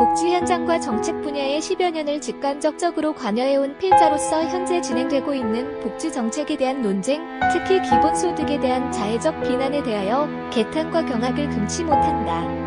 복지 현장과 정책 분야에 10여 년을 직간접적으로 관여해온 필자로서 현재 진행되고 있는 복지 정책에 대한 논쟁, 특히 기본소득에 대한 자해적 비난에 대하여 개탄과 경악을 금치 못한다.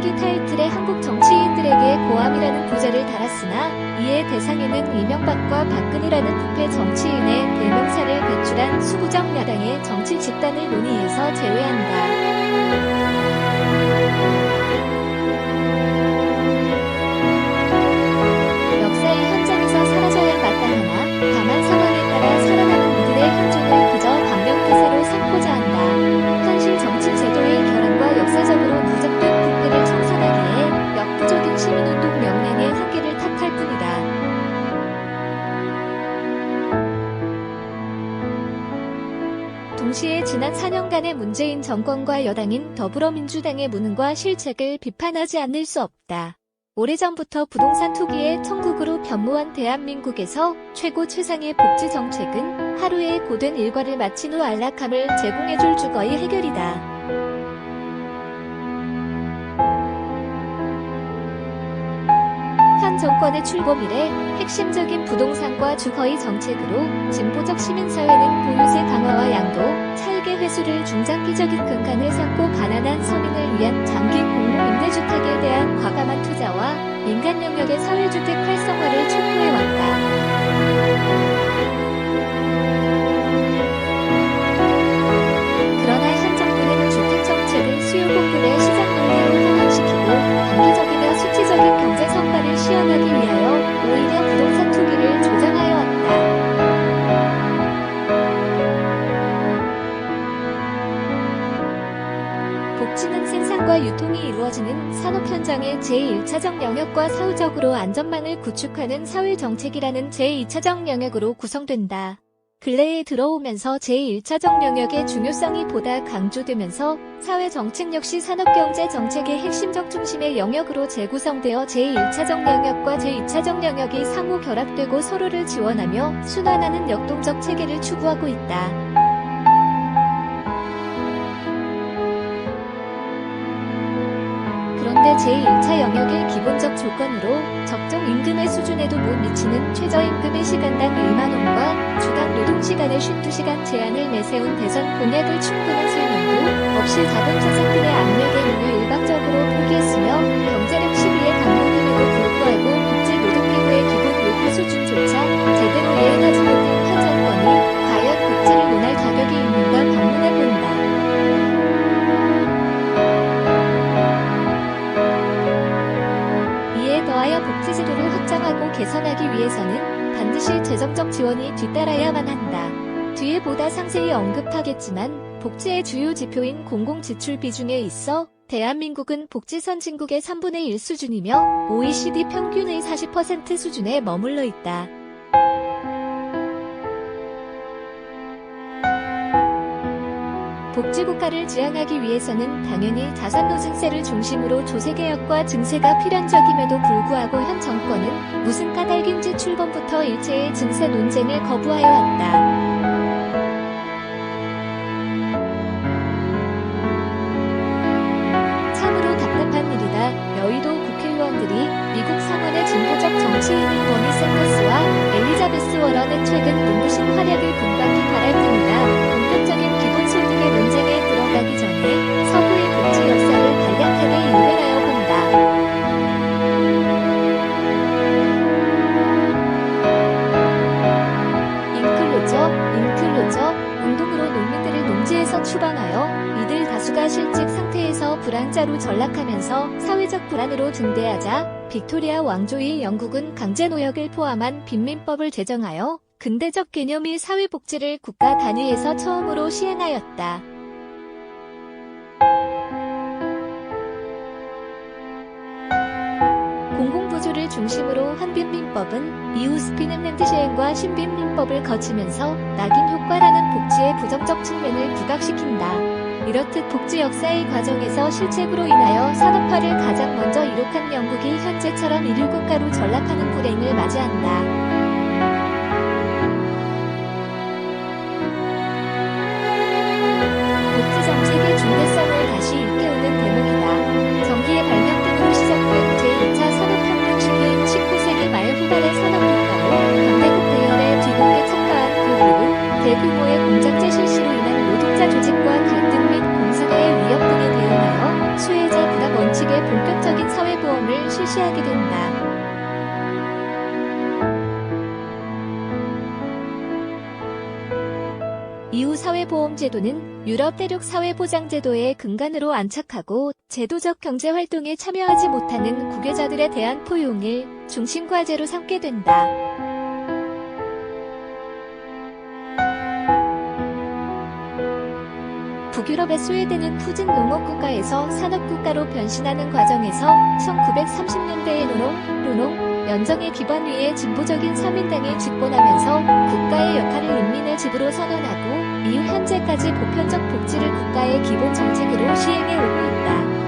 상기 타이틀에 한국 정치인들에게 고함이라는 부제를 달았으나 이에 대상에는 이명박과 박근혜라는 부패 정치인의 대명사를 배출한 수구적 야당의 정치 집단을 논의해서 제외한다. 문재인 정권과 여당인 더불어민주당의 무능과 실책을 비판하지 않을 수 없다. 오래전부터 부동산 투기에 천국으로 변모한 대한민국에서 최고 최상의 복지 정책은 하루에 고된 일과를 마친 후 안락함을 제공해줄 주거의 해결이다. 현 정권의 출범 이래 핵심적인 부동산과 주거의 정책으로 진보적 시민사회는 보유세 양도, 회수를 중장기적인 근간을 삼고 가난한 서민을 위한 장기 공공임대주택에 대한 과감한 투자와 민간 영역의 사회주택 활성화를 촉구해왔다. 그러나 현 정부는 주택 정책을 수요 공급의 시장 논리로 현황시키고 단기적이나 수치적인 경제 성과를 시현하기 위하여 오히려 부동산 생산과 유통이 이루어지는 산업 현장의 제1차적 영역과 사후적으로 안전망을 구축하는 사회정책이라는 제2차적 영역으로 구성된다. 근래에 들어오면서 제1차적 영역의 중요성이 보다 강조되면서 사회정책 역시 산업경제 정책의 핵심적 중심의 영역으로 재구성되어 제1차적 영역과 제2차적 영역이 상호 결합되고 서로를 지원하며 순환하는 역동적 체계를 추구하고 있다. 그런데 제1차 영역의 기본적 조건으로 적정 임금의 수준에도 못 미치는 최저임금의 시간당 1만원과 주당 노동시간의 52시간 제한을 내세운 대선 공약을 충분한 설명도 없이 자본차 세틀의 악력에 눌려 일방적으로 포기했으며 경제력 10위에 강력임에도 불구하고 국제노동기구의 기본 요구 수준조차 제대로 이행하지 지원이 뒤따라야만 한다. 뒤에 보다 상세히 언급하겠지만 복지의 주요 지표인 공공지출 비중에 있어 대한민국은 복지 선진국의 3분의 1 수준이며 OECD 평균의 40% 수준에 머물러 있다. 복지국가를 지향하기 위해서는 당연히 자산노증세를 중심으로 조세개혁과 증세가 필연적임에도 불구하고 현 정권은 무슨 까닭인지 출범부터 일제의 증세 논쟁을 거부하여 왔다. 참으로 답답한 일이다. 여의도 국회의원들이 미국 상원의 진보적 정치인인 버니 샌더스와 엘리자베스 워런의 최근 눈부신 활약을 본받기 바랄 뿐이다. 추방하여 이들 다수가 실직 상태에서 불황자로 전락하면서 사회적 불안으로 등대하자 빅토리아 왕조의 영국은 강제 노역을 포함한 빈민법을 제정하여 근대적 개념의 사회복지를 국가 단위에서 처음으로 시행하였다. 중심으로 한 빈민법은 이후 스피넨랜드 시행과 신빈민법을 거치면서 낙인 효과라는 복지의 부정적 측면을 부각시킨다. 이렇듯 복지 역사의 과정에서 실책으로 인하여 산업화를 가장 먼저 이룩한 영국이 현재처럼 일일국가로 전락하는 불행을 맞이한다. 사회보험제도는 유럽 대륙 사회보장제도의 근간으로 안착하고 제도적 경제활동에 참여하지 못하는 국외자들에 대한 포용을 중심 과제로 삼게 된다. 북유럽의 스웨덴은 푸진 농업국가에서 산업국가로 변신하는 과정에서 1930년대에 노농, 루농, 연정의 기반 위에 진보적인 3인당이 집권하면서 국가의 역할을 인민의 집으로 선언하고 이후 현재까지 보편적 복지를 국가의 기본 정책으로 시행해 오고 있다.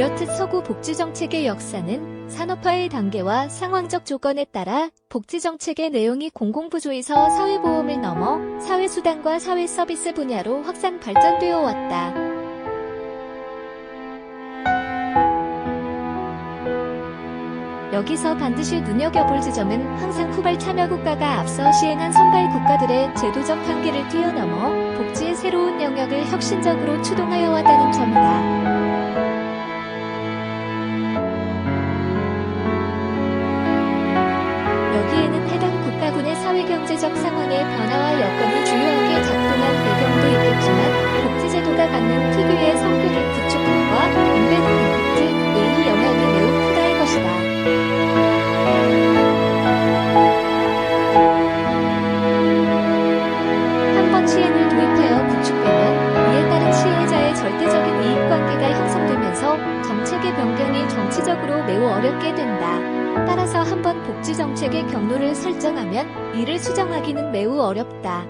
이렇듯 서구 복지정책의 역사는 산업화의 단계와 상황적 조건에 따라 복지정책의 내용이 공공부조에서 사회보험을 넘어 사회수단과 사회서비스 분야로 확산 발전되어 왔다. 여기서 반드시 눈여겨볼 지점은 항상 후발 참여 국가가 앞서 시행한 선발 국가들의 제도적 한계를 뛰어넘어 복지의 새로운 영역을 혁신적으로 추동하여 왔다는 점이다. 설정하면 이를 수정하기는 매우 어렵다.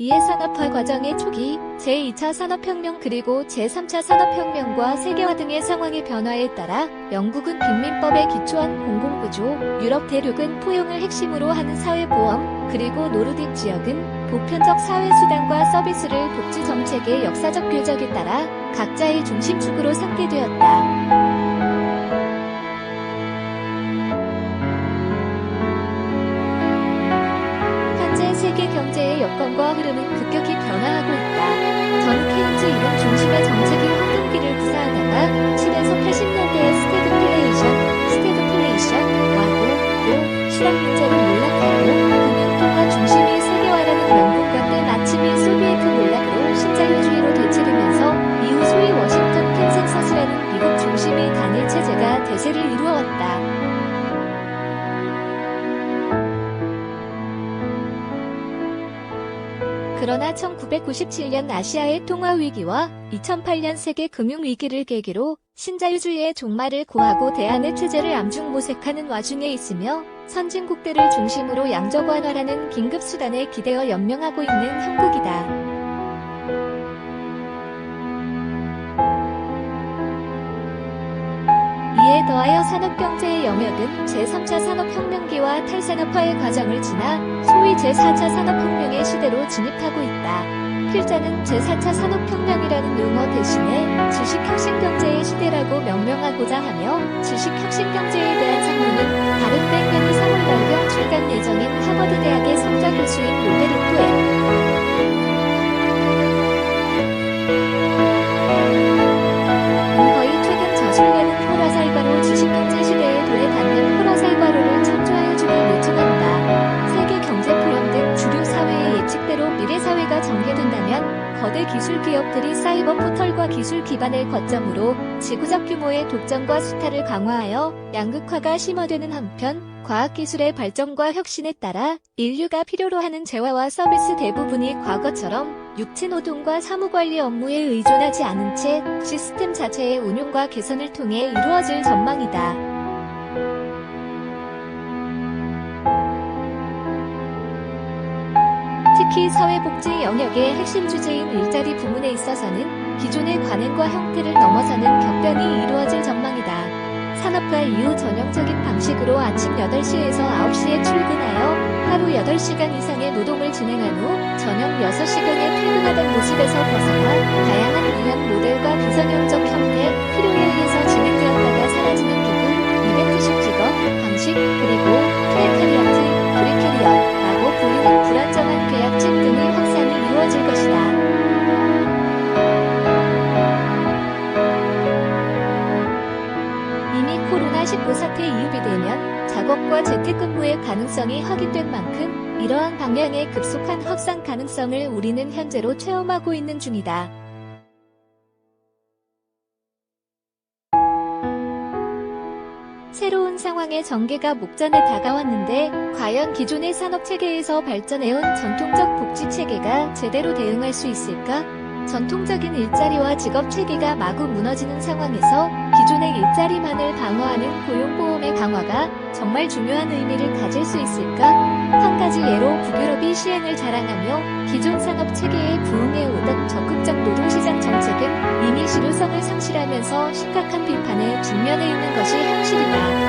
이해 산업화 과정의 초기, 제2차 산업혁명 그리고 제3차 산업혁명과 세계화 등의 상황의 변화에 따라 영국은 빈민법에 기초한 공공구조, 유럽 대륙은 포용을 핵심으로 하는 사회보험, 그리고 노르딕 지역은 보편적 사회수단과 서비스를 복지 정책의 역사적 궤적에 따라 각자의 중심축으로 삼게 되었다. 여건과 흐름은 급격히 변화하고 있다. 전 케인즈 이론 중심의 정책이 황금기를 구사하다가 7에서 80년대의 스태그플레이션, 스태그플레이션 와고 또 실업 문제로 그러나 1997년 아시아의 통화 위기와 2008년 세계 금융 위기를 계기로 신자유주의의 종말을 고하고 대안의 체제를 암중 모색하는 와중에 있으며 선진국들을 중심으로 양적 완화라는 긴급 수단에 기대어 연명하고 있는 형국이다. 이에 더하여 산업경제의 영역은 제3차 산업혁명기와 탈산업화의 과정을 지나 소위 제4차 산업혁명의 시대로 진입하고 있다. 필자는 제4차 산업혁명이라는 용어 대신에 주식혁신경제의 시대라고 명명하고자 하며 주식혁신경제에 대한 상문은 다른 백년이 3월 발경 출간 예정인 하버드대학의 성자 교수인 로베르토 M. 기반을 거점으로 지구적 규모의 독점과 수탈을 강화하여 양극화가 심화되는 한편 과학기술의 발전과 혁신에 따라 인류가 필요로 하는 재화와 서비스 대부분이 과거처럼 육체노동과 사무관리 업무에 의존하지 않은 채 시스템 자체의 운용과 개선을 통해 이루어질 전망이다. 특히 사회복지 영역의 핵심 주제인 일자리 부문에 있어서는 기존의 관행과 형태를 넘어서는 격변이 이루어질 전망이다. 산업화 이후 전형적인 방식으로 아침 8시에서 9시에 출근하여 하루 8시간 이상의 노동을 진행한 후 저녁 6시경에 퇴근하던 모습에서 벗어나 다양한 유형 모델과 비선형적 형태, 필요에 의해서 진행되었다가 사라지는 기분, 이벤트식 직업, 방식, 그리고 프레카리어트, 프리캐리어라고 불리는 불안정한 계약직 등의 확산이 이루어질 것이다. 이미 코로나19 사태 이후이 되면 작업과 재택근무의 가능성이 확인된 만큼 이러한 방향의 급속한 확산 가능성을 우리는 현재로 체험하고 있는 중이다. 새로운 상황의 전개가 목전에 다가왔는데 과연 기존의 산업 체계에서 발전해온 전통적 복지 체계가 제대로 대응할 수 있을까? 전통적인 일자리와 직업 체계가 마구 무너지는 상황에서 기존의 일자리만을 방어하는 고용보험의 강화가 정말 중요한 의미를 가질 수 있을까? 한 가지 예로 북유럽이 시행을 자랑하며 기존 산업 체계에 부응해 오던 적극적 노동시장 정책은 이미 실효성을 상실하면서 심각한 비판에 직면해 있는 것이 현실이다.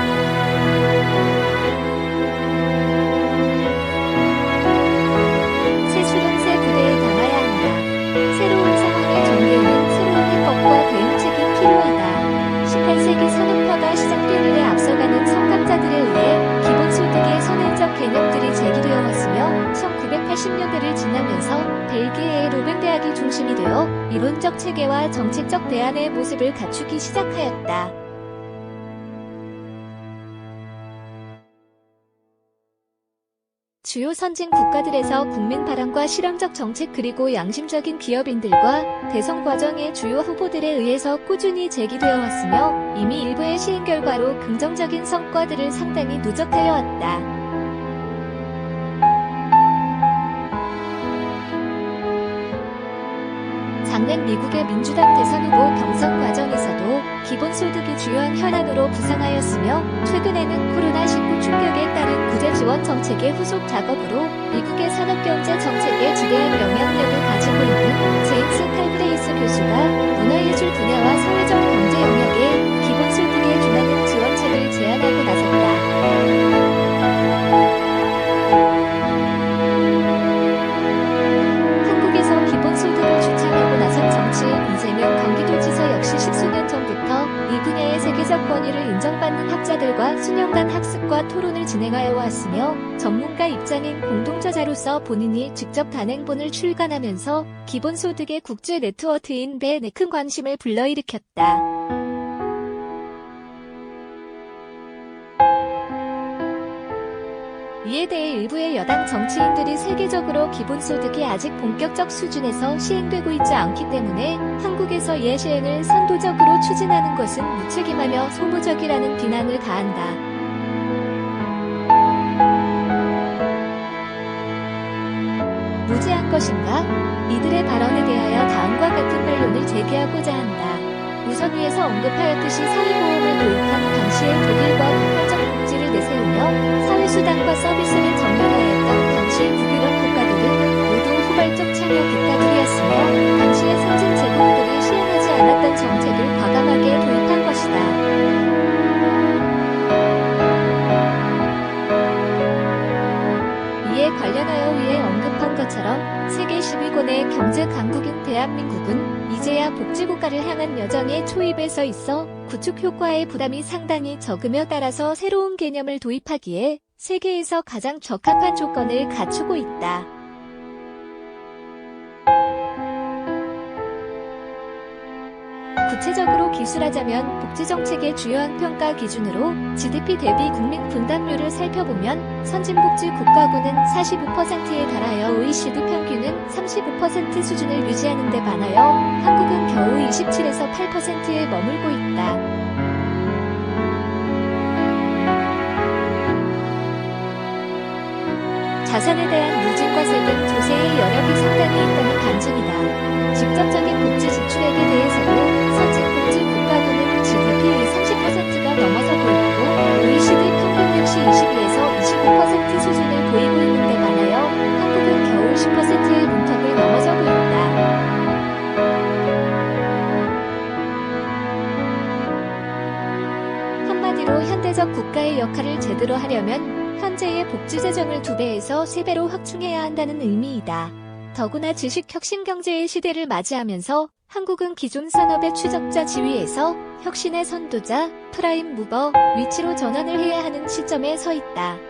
갖추기 시작하였다. 주요 선진 국가들에서 국민 바람과 실험적 정책 그리고 양심적인 기업인들과 대선 과정의 주요 후보들에 의해서 꾸준히 제기되어 왔으며 이미 일부의 시행 결과로 긍정적인 성과들을 상당히 누적하여 왔다. 작년 미국의 민주당 대선 후보 경선 과정에서도 기본소득이 주요한 현안으로 부상하였으며 최근에는 코로나19 충격에 따른 구제 지원 정책의 후속 작업으로 미국의 산업경제 정책에 지대한 영향력을 가지고 있는 제임스 칼브레이스 교수가 문화예술 분야와 사회적 경제 영역에 기본소득에 준하는 지원책을 제안하고 나섰다. 세계적 권위를 인정받는 학자들과 수년간 학습과 토론을 진행하여 왔으며 전문가 입장인 공동저자로서 본인이 직접 단행본을 출간하면서 기본소득의 국제 네트워크인 벤에 큰 관심을 불러일으켰다. 이에 대해 일부의 여당 정치인들이 세계적으로 기본소득이 아직 본격적 수준에서 시행되고 있지 않기 때문에 한국에서 예 시행을 선도적으로 추진하는 것은 무책임하며 소모적이라는 비난을 가한다. 무지한 것인가? 이들의 발언에 대하여 다음과 같은 반론을 제기하고자 한다. 우선 위에서 언급하였듯이 사회보험을 도입한 당시의 독일과 내세우며 사회수단과 서비스를 정렬하였던 당시의 북유럽 국가들은 모두 후발적 참여 국가들이었으며 당시의 선진 제국들이 시행하지 않았던 정책을 과감하게 도입한 것이다. 이에 관련하여 위에 언급한 것처럼 세계 10위권의 경제 강국인 대한민국은 이제야 복지국가를 향한 여정의 초입에 서 있어 구축 효과의 부담이 상당히 적으며 따라서 새로운 개념을 도입하기에 세계에서 가장 적합한 조건을 갖추고 있다. 구체적으로 기술하자면 복지정책의 주요한 평가 기준으로 GDP 대비 국민 분담률을 살펴보면 선진복지 국가군은 45%에 달하여 OECD 평균은 35% 수준을 유지하는 데 반하여 한국은 겨우 27에서 8%에 머물고 있다. 자산에 대한 누진과세 등 조세의 여력이 상당히 있다는 반증이다. 직접적인 복지 지출액에 대해서도 22에서 25% 수준을 보이고 있는 데 반하여 한국은 겨우 10%의 문턱을 넘어서고 있다. 국가의 역할을 제대로 하려면 현재의 복지 재정을 두 배에서 세 배로 확충해야 한다는 의미이다. 더구나 주식 혁신 경제의 시대를 맞이하면서 한국은 기존 산업의 추적자 지위에서 혁신의 선도자, 프라임 무버 위치로 전환을 해야 하는 시점에 서 있다.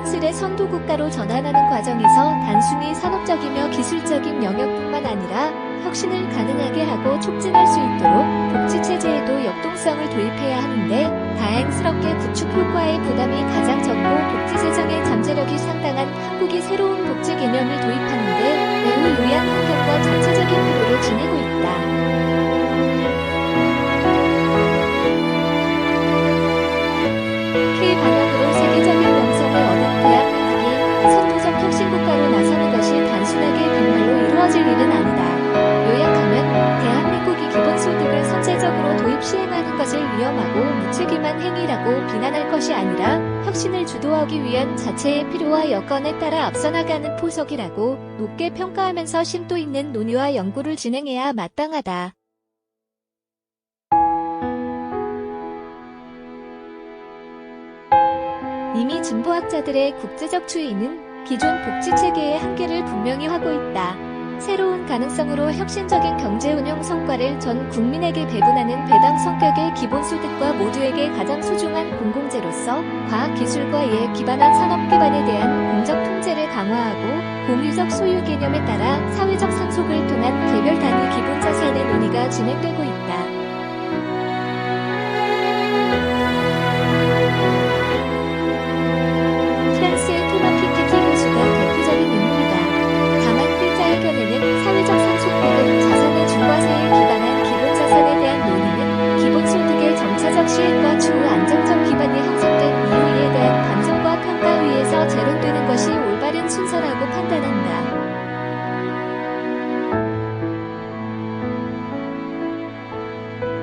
자연스레 선도국가로 전환하는 과정에서 단순히 산업적이며 기술적인 영역뿐만 아니라 혁신을 가능하게 하고 촉진할 수 있도록 복지체제에도 역동성을 도입해야 하는데 다행스럽게 구축 효과의 부담이 가장 적고 복지재정의 잠재력이 상당한 한국이 새로운 복지 개념을 도입하는데 매우 유리한 환경과 전체적인 필요를 지니고 있다. 여건에 따라 앞서 나가는 포석이라고 높게 평가하면서 심도 있는 논의와 연구를 진행해야 마땅하다. 이미 진보학자들의 국제적 추이는 기존 복지체계의 한계를 분명히 하고 있다. 새로운 가능성으로 혁신적인 경제 운영 성과를 전 국민에게 배분하는 배당 성격의 기본 소득과 모두에게 가장 소중한 공공재로서 과학기술과 이에 기반한 산업 기반에 대한 공적 통제를 강화하고 공유적 소유 개념에 따라 사회적 상속을 통한 개별 단위 기본 자산의 논의가 진행되고 있다. 시행과 추후 안정적 기반이 형성된 이후 이에 대한 반성과 평가 위에서 재론되는 것이 올바른 순서라고 판단한다.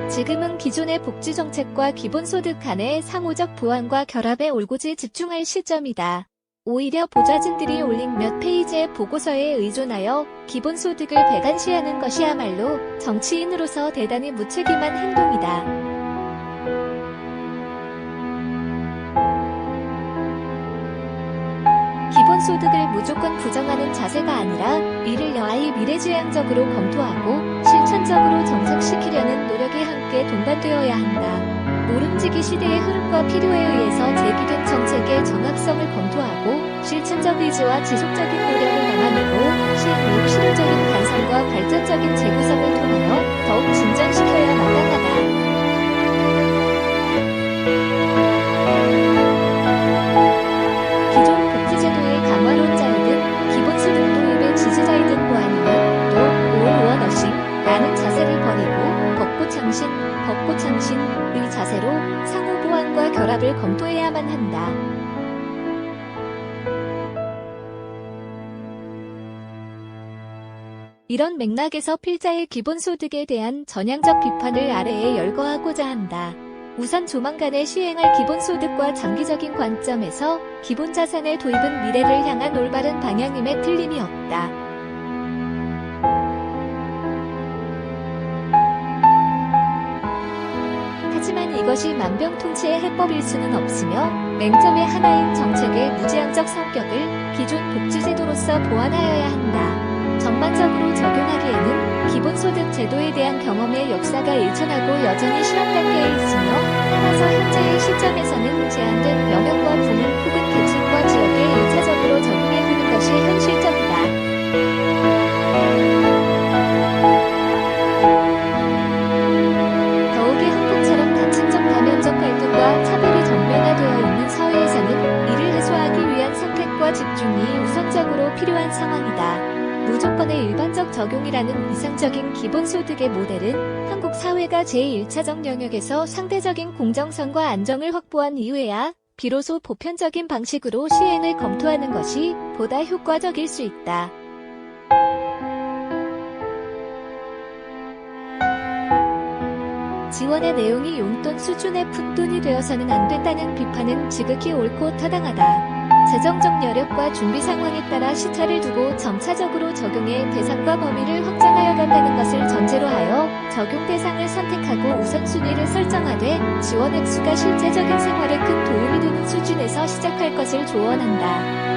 지금은 기존의 복지 정책과 기본소득 간의 상호적 보완과 결합에 올곧이 집중할 시점이다. 오히려 보좌진들이 올린 몇 페이지의 보고서에 의존하여 기본소득을 배관시하는 것이야말로 정치인으로서 대단히 무책임한 행동이다. 소득을 무조건 부정하는 자세가 아니라 이를 여하이 미래지향적으로 검토하고 실천적으로 정착시키려는 노력이 함께 동반되어야 한다. 모름지기 시대의 흐름과 필요에 의해서 제기된 정책의 정합성을 검토하고 실천적 의지와 지속적인 노력을 담아내고 시행 후 실효적인 반성과 발전적인 재구 맥락에서 필자의 기본소득에 대한 전향적 비판을 아래에 열거하고자 한다. 우선 조만간에 시행할 기본소득과 장기적인 관점에서 기본자산의 도입은 미래를 향한 올바른 방향임에 틀림이 없다. 하지만 이것이 만병통치의 해법일 수는 없으며 맹점의 하나인 정책의 무제한적 성격을 기존 복지제도로서 보완하여야 한다. 전반적으로 적용하기에는 기본소득 제도에 대한 경험의 역사가 일천하고 여전히 실험 단계에 있으며 따라서 현재의 시점에서는 제한된 영역과 부문 혹은 계층과 지역에 일차적으로 적용해보는 것이 현실적이다. 더욱이 한국처럼 다층적 다면적 갈등과 차별이 정면화되어 있는 사회에서는 이를 해소하기 위한 선택과 집중이 우선적으로 필요한 상황이다. 무조건의 일반적 적용이라는 이상적인 기본소득의 모델은 한국 사회가 제1차적 영역에서 상대적인 공정성과 안정을 확보한 이후에야 비로소 보편적인 방식으로 시행을 검토하는 것이 보다 효과적일 수 있다. 지원의 내용이 용돈 수준의 푼돈이 되어서는 안 된다는 비판은 지극히 옳고 타당하다. 재정적 여력과 준비 상황에 따라 시차를 두고 점차적으로 적용해 대상과 범위를 확장하여 간다는 것을 전제로 하여 적용 대상을 선택하고 우선순위를 설정하되 지원 액수가 실제적인 생활에 큰 도움이 되는 수준에서 시작할 것을 조언한다.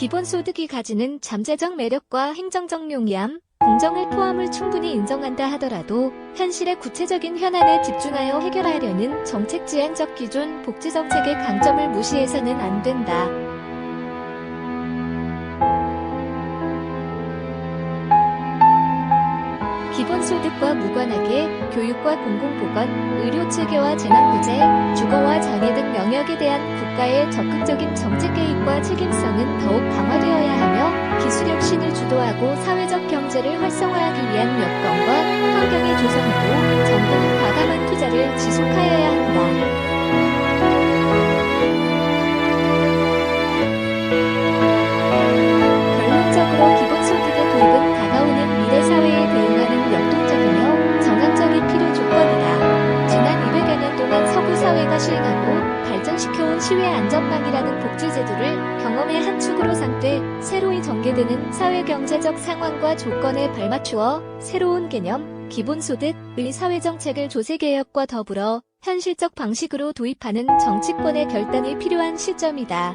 기본 소득이 가지는 잠재적 매력과 행정적 용이함, 공정을 포함을 충분히 인정한다 하더라도 현실의 구체적인 현안에 집중하여 해결하려는 정책 지향적 기존 복지 정책의 강점을 무시해서는 안 된다. 소득과 무관하게 교육과 공공보건, 의료체계와 재난구제, 주거와 장애 등 영역에 대한 국가의 적극적인 정책 개입과 책임성은 더욱 강화되어야 하며 기술혁신을 주도하고 사회적 경제를 활성화하기 위한 여건과 환경의 조성으로 정부는 과감한 투자를 지속하여야 한다. 시외 안전망이라는 복지제도를 경험의 한 축으로 삼되 새로이 전개되는 사회경제적 상황과 조건에 발맞추어 새로운 개념, 기본소득의 사회정책을 조세개혁과 더불어 현실적 방식으로 도입하는 정치권의 결단이 필요한 시점이다.